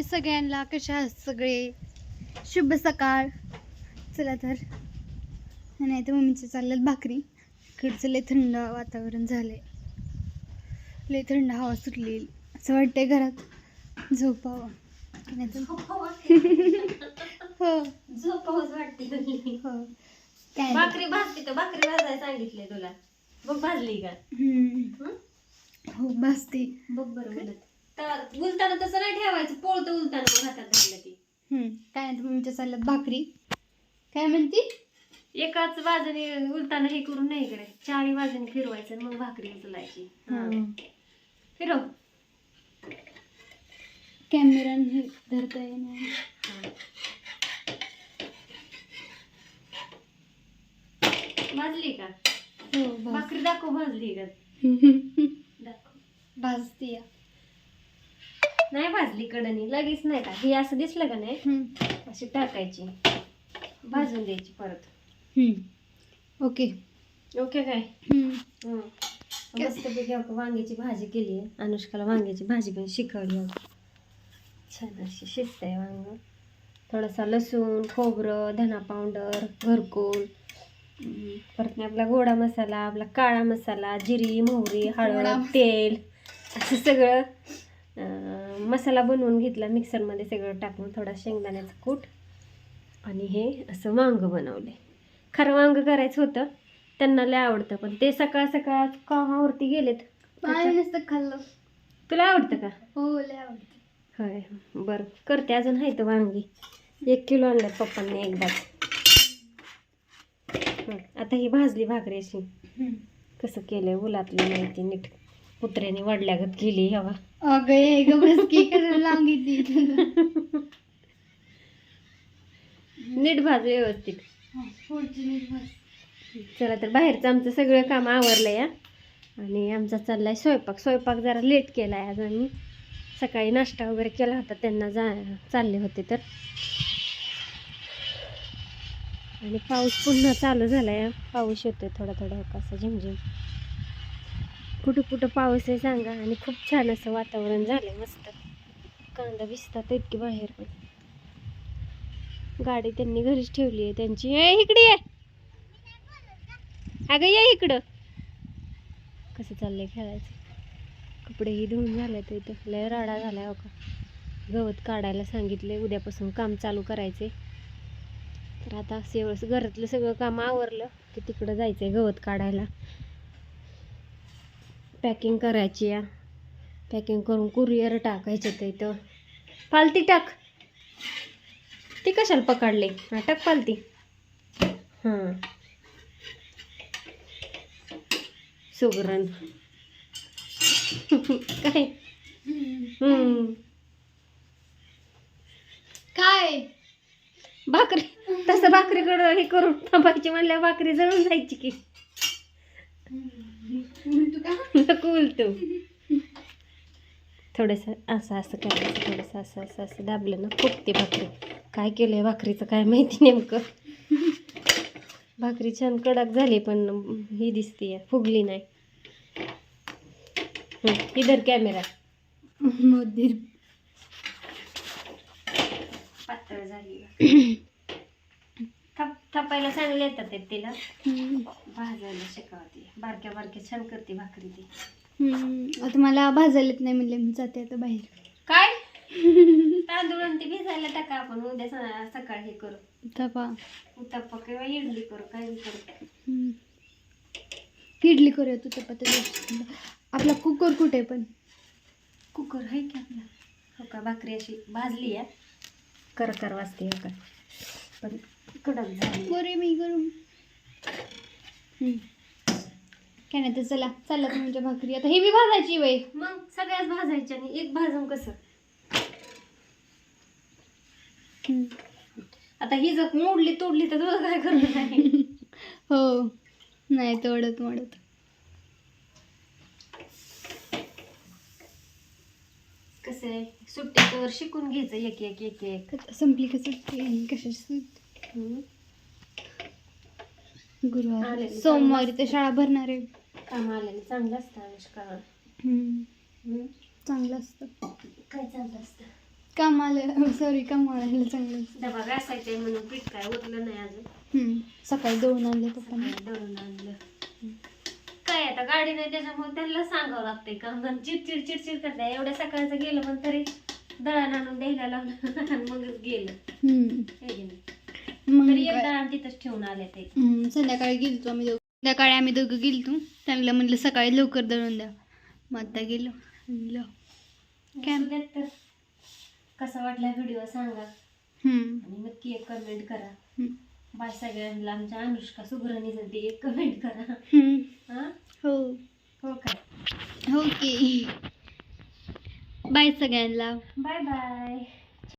सगळ्यांना कशा आहात सगळे? शुभ सकाळ. चला तर. नाही तर मम्मीचे चालल्यात भाकरी. इकडचं लय थंड वातावरण झालंय. लय थंड हवा सुटली असं वाटतंय घरात. झोपावं. की नाही तर हो वाटते हो. काय. भाकरी भाजते तर भाकरी भाजायला सांगितले तुला. बघ भाजली का. हं? हो भाजते. बघ बरं बोलत तर उलताना तसं नाही ठेवायचं पोळतं उलताना मग हातात धरलं ती हम्म. काय तर मम्मीच्या चालल्यात भाकरी. काय म्हणती? एकाच बाजूने उलताना हे करून नाही इकडे. चारी बाजूने फिरवायचं आणि मग भाकरी उचलायची. हा. फिरव. कॅमेरा धरता येणार. हा. भाजली का? हो भाकरी दाखव भाजली का? दाखव. भाजते नाही भाजली कडनी लगेच नाही का? हे असं दिसलं का नाही? अशी टाकायची. भाजून द्यायची परत. ओके. ओके काय. मस्तपैकी वांग्याची भाजी केली आहे. अनुष्काला वांग्याची भाजी पण शिकवली छान अशी शिजत आहे वांग. थोडासा लसूण खोबरं धना पावडर घरकुल. परत नाही आपला गोडा मसाला आपला काळा मसाला जिरी मोहरी हळद. तेल. असं सगळं मसाला बनवून घेतला मिक्सरमध्ये सगळं टाकून थोडा शेंगदाण्याचा कूट. आणि हे असं वांग बनवले खरं वांग करायचं होतं. त्यांना लय आवडतं पण ते सकाळ सकाळ कामावरती गेलेत. खाल्लं. तुला आवडतं का? हो लय आवडते. होय बरं. करते अजून आहे तर वांगी. एक किलो आणलं पप्पांनी एकदाच आता ही भाजली भाकरी अशी. कसं केलंय उलातली नाही ती नीट. कुत्र्याने वडल्यागत केली हवा. अगं की करायला नीट भाज व्यवस्थित. पुढची नीट भाज. चला तर बाहेरचं आमचं सगळं काम आवरलं या आणि आमचा चाललाय स्वयंपाक. स्वयंपाक जरा लेट केला आहे आज आम्ही. सकाळी नाश्ता वगैरे केला होता त्यांना जा चालले होते तर. आणि पाऊस पुन्हा चालू झाला आहे पाऊस येतोय थोडा थोडा कसा झिमझिम. कुठं कुठं पाऊस आहे सांगा. आणि खूप छान असं वातावरण झालं मस्त. कांदा भिजतात इतकी बाहेर. पण गाडी त्यांनी घरीच ठेवली आहे त्यांची. ए इकडे ये. अगं ये इकडं. कसं चाललंय खेळायचं? कपडेही धुवून झाले तर इथं. लय राडा झालाय हो का? गवत काढायला सांगितले उद्यापासून काम चालू करायचे तर आता एवढंच घरातलं सगळं काम आवरलं की तिकडं जायचंय गवत काढायला. पॅकिंग करायची या पॅकिंग करून कुरिअर टाकायचे ते इथं पालती टाक. ती कशाला पकडले? हा टाक पालती. हां. सुगरण. काय? हम्म. काय? भाकरी. तसं भाकरीकडं हे करून थांबायची म्हणल्या भाकरी जळून जायची का. नको उलटू थोडंसं असं असं करायचं थोडंसं असं असं असं दाबलं ना फुगते भाकरी. काय केलं आहे भाकरीचं काय माहिती नेमकं? भाकरी छान कडक झाली पण ही दिसते फुगली नाही. इधर कॅमेरा मोदी पातळ झाली. थपायला चांगले येतात तिला. भाजायला शिकवते. बारक्या बारक्या छान करते भाकरी ती. आता मला भाजायलाच नाही म्हणले मी जाते आता बाहेर. काय? तांदूळ आणि ते भिजायला टाका आपण उद्या स- सकाळी हे करू. तपा. उत्तप्पा किंवा इडली करू काय बी करू. इडली करूया तू चपाती आपला कुकर कुठे आहे पण? कुकर आहे की आपला. हो का भाकरी अशी भाजली आहे. कर कर वाजते हो का. पण कडक झाली बरे मी करू हम्म. काय नाही तर चला चालला तुमच्या भाकरी. आता ही बी भाजायची वय मग सगळ्याच भाजायच्या आणि एक भाजून कसं? आता ही जर मोडली तोडली तर तुला काय करणार आहे? हो. नाही तोडत मोडत. कसं आहे? सुट्टीवर शिकून घ्यायचं एक एक एक एक. संपली का सुट्टी? कशाची. गुरुवार. आलेली सोमवारी तर शाळा भरणार आहे. काम आलेलं चांगलं असतं अनुष्का हम्म. हम्म. चांगलं असतं. काय चांगलं असतं? कामाला सॉरी कामाला चांगलं डबा घासायचा म्हणून पीठ काय उरलं नाही अजून. हम्म. सकाळी दळून आणले पप्पांनी. सकाळी दळून आणलं. काय आता गाडी नाही त्याच्यामुळे त्यांना सांगावं लागतंय का? मग चिडचिड चिडचिड करताय. एवढ्या सकाळचं गेलं पण तरी दळण आणून द्यायला लावलं आणि मगच गेलं. हम्म. हे की नाही? मग तरी तिथंच ठेवून आले ते. हम्म, संध्याकाळी गेलतो आम्ही दोघं. संध्याकाळी आम्ही दोघं गेलतो. त्यांना म्हणलं सकाळी लवकर दळून द्या. मग आता गेलो. आणलं. काय? असू देत तर कसा वाटला व्हिडिओ सांगा? हम्म. आणि नक्की एक कमेंट करा. हम्म. बाय सगळ्यांना आमच्या अनुष्का सुग्रणीसाठी एक कमेंट करा. हम्म. हा? हो. हो काय? ओके. बाय सगळ्यांना. Bye bye.